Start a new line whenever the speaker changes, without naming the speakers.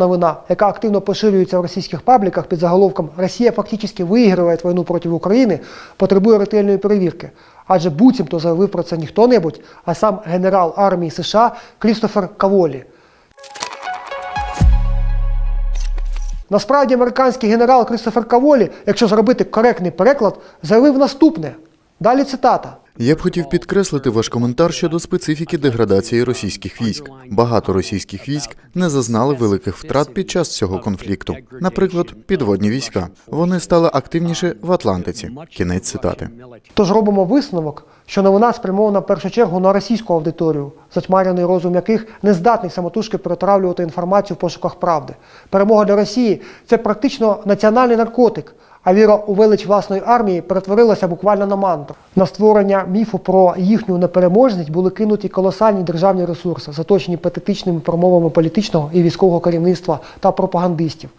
новина, яка активно поширюється в російських пабліках під заголовком Росія фактично виіграє війну проти України, потребує ретельної перевірки. Адже буцімто заявив про це не хто-небудь, а сам генерал армії США Крістофер Каволі. Насправді американський генерал Крістофер Каволі, якщо зробити коректний переклад, заявив наступне. Далі цитата.
Я б хотів підкреслити ваш коментар щодо специфіки деградації російських військ. Багато російських військ не зазнали великих втрат під час цього конфлікту. Наприклад, підводні війська. Вони стали активніше в Атлантиці. Кінець цитати.
Тож робимо висновок, що новина спрямована в першу чергу на російську аудиторію, затьмарений розум яких не здатний самотужки перетравлювати інформацію в пошуках правди. Перемога для Росії це практично національний наркотик. А віра у велич власної армії перетворилася буквально на мантру. На створення міфу про їхню непереможність були кинуті колосальні державні ресурси, заточені патетичними промовами політичного і військового керівництва та пропагандистів.